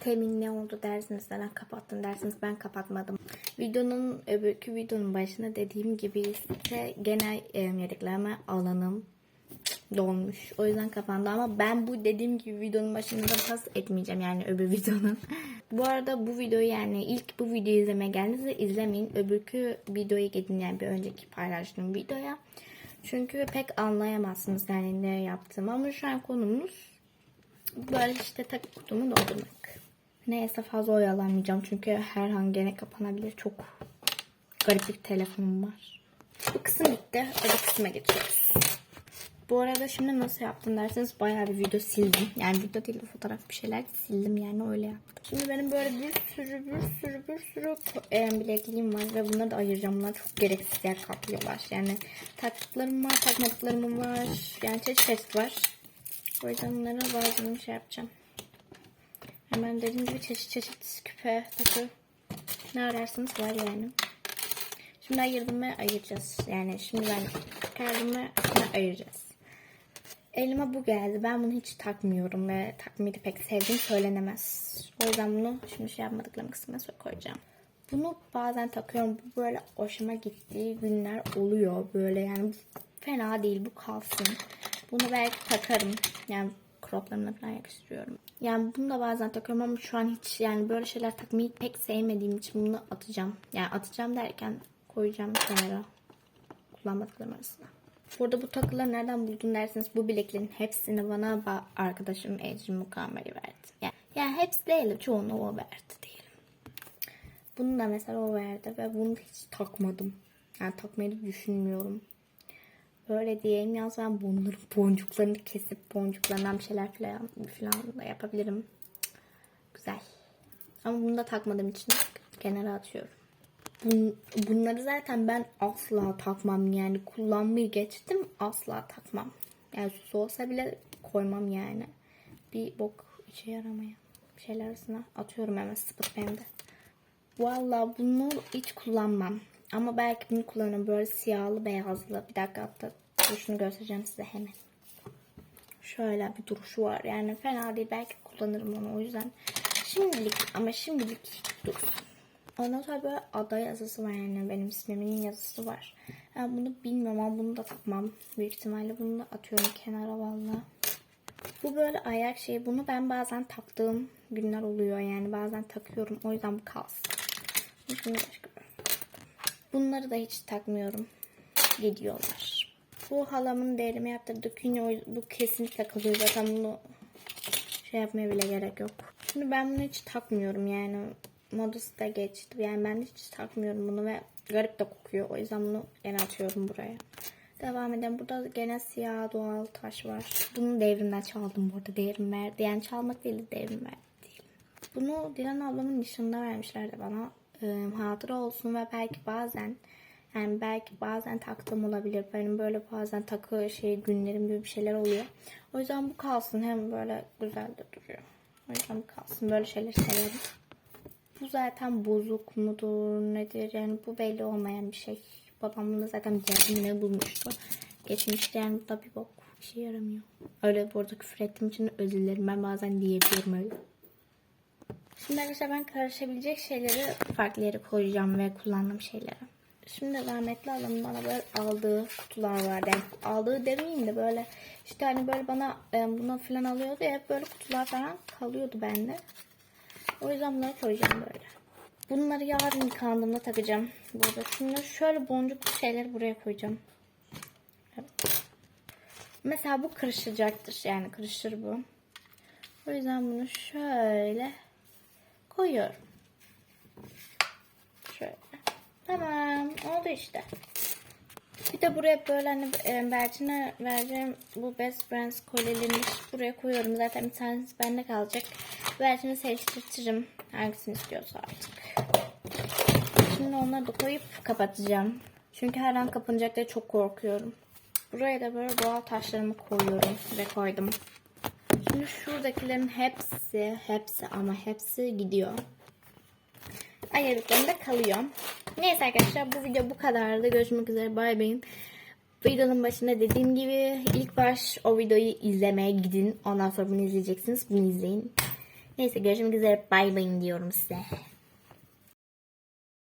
Temin ne oldu dersiniz neden kapattın dersiniz ben kapatmadım. Videonun öbürkü videonun başında dediğim gibi ise genel e, yedekleme alanım dolmuş. O yüzden kapandı ama ben bu dediğim gibi videonun başında da pas etmeyeceğim yani öbür videonun. bu arada bu videoyu yani ilk bu videoyu izlemeye geldiğinizde izlemeyin. Öbürkü videoyu gidin yani bir önceki paylaştığım videoya. Çünkü pek anlayamazsınız yani ne yaptığımı ama şu an konumuz böyle işte takı kutumu doldurmak. Neyse fazla oyalanmayacağım çünkü her an gene kapanabilir. Çok garip bir telefonum var. Bu kısım bitti. Öbür kısma geçiyoruz. Bu arada şimdi nasıl yaptım derseniz bayağı bir video sildim. Yani video değil de fotoğraf bir şeyler sildim yani öyle yaptım. Şimdi benim böyle bir sürü bir sürü bir sürü e, bilekliğim var ve bunları da ayıracağım. Bunlar çok gereksiz yer kaplıyorlar. Yani taktıklarım var, takmadıklarım var. Yani çeşit çeşit var. O yüzden bunları bazılarını şey yapacağım. Hemen dediğim gibi çeşit çeşit küpe, takı ne ararsanız var yani. Şimdi ayırdım ve ayıracağız. Yani şimdi ben çıkardım ve ayıracağız. Elime bu geldi. Ben bunu hiç takmıyorum ve takmayı da pek sevdiğim söylenemez. O yüzden bunu şimdi şey yapmadıklarım kısmına koyacağım. Bunu bazen takıyorum. Bu böyle hoşuma gittiği günler oluyor. Böyle yani fena değil. Bu kalsın. Bunu belki takarım. Yani croplarımla falan yakıştırıyorum. Yani bunu da bazen takıyorum ama şu an hiç yani böyle şeyler takmayı pek sevmediğim için bunu atacağım. Yani atacağım derken koyacağım kenara. Kullanmadıklarım arasına. Burada bu takıları nereden buldun derseniz bu bileklerin hepsini bana ba- arkadaşım Ecrin Mukammeli verdi. Yani, yani hepsi değil çoğunu o verdi diyelim. Bunu da mesela o verdi ve bunu hiç takmadım. Yani takmayı da düşünmüyorum. Böyle diyeyim yalnız ben bunların boncuklarını kesip boncuklarından bir şeyler falan, falan da yapabilirim. Güzel. Ama bunu da takmadığım için kenara atıyorum. Bun- bunları zaten ben asla takmam yani kullanmayı geçtim asla takmam. Yani süs olsa bile koymam yani. Bir bok işe yaramayan şeyler arasına atıyorum hemen sıfır pembe. Valla bunu hiç kullanmam. Ama belki bunu kullanırım böyle siyahlı beyazlı. Bir dakika hatta duruşunu göstereceğim size hemen. Şöyle bir duruşu var. Yani fena değil. Belki kullanırım onu o yüzden. Şimdilik ama şimdilik dursun. Ondan sonra böyle ada yazısı var yani benim ismimin yazısı var. Yani bunu bilmiyorum ama bunu da takmam. Büyük ihtimalle bunu da atıyorum kenara valla. Bu böyle ayak şeyi. Bunu ben bazen taktığım günler oluyor yani bazen takıyorum. O yüzden bu kalsın. Şimdi başka bir- Bunları da hiç takmıyorum. Gidiyorlar. Bu halamın değerimi yaptırdığı künye o- bu kesinlikle kalıyor. Zaten bunu şey yapmaya bile gerek yok. Şimdi ben bunu hiç takmıyorum yani. Modası da geçti. Yani ben hiç takmıyorum bunu ve garip de kokuyor. O yüzden bunu gene atıyorum buraya. Devam edelim. Burada gene siyah doğal taş var. Bunu devrimden çaldım bu arada. Devrim verdi. Yani çalmak değil de devrim verdi. Bunu Dilan ablamın nişanında vermişlerdi bana. Ee, hatıra olsun ve belki bazen yani belki bazen taktığım olabilir. Benim böyle bazen takı şey günlerim gibi bir şeyler oluyor. O yüzden bu kalsın. Hem böyle güzel de duruyor. O yüzden bu kalsın. Böyle şeyleri severim. Bu zaten bozuk mudur nedir yani bu belli olmayan bir şey. Babam bunu zaten bir bulmuştu. Geçmişte yani bu da bir bok bir şey yaramıyor. Öyle burada küfür ettiğim için özür dilerim. Ben bazen diyebiliyorum öyle. Şimdi ben karışabilecek şeyleri farklı yere koyacağım ve kullandığım şeyleri. Şimdi rahmetli ablamın bana böyle aldığı kutular vardı. Yani aldığı demeyeyim de böyle işte hani böyle bana e, bunu falan alıyordu hep böyle kutular falan kalıyordu bende. O yüzden bunları koyacağım böyle. Bunları yarın yıkandığımda takacağım. Burada şunları şöyle boncuklu şeyleri buraya koyacağım. Mesela bu kırışacaktır. Yani kırışır bu. O yüzden bunu şöyle koyuyorum. Şöyle. Tamam. Oldu işte. Bir de buraya böyle hani e, Berçin'e vereceğim bu Best Friends kolyelerini buraya koyuyorum. Zaten bir tanesi bende kalacak. Berçin'e seçtirtirim. Hangisini istiyorsa artık. Şimdi onları da koyup kapatacağım. Çünkü her an kapanacak diye çok korkuyorum. Buraya da böyle doğal taşlarımı koyuyorum ve koydum. Şimdi şuradakilerin hepsi, hepsi ama hepsi gidiyor. Ayırdıklarında kalıyor. Neyse arkadaşlar bu video bu kadardı. Görüşmek üzere. Bay bayın. Videonun başında dediğim gibi ilk baş o videoyu izlemeye gidin. Ondan sonra bunu izleyeceksiniz. Bunu izleyin. Neyse görüşmek üzere. Bay bay diyorum size.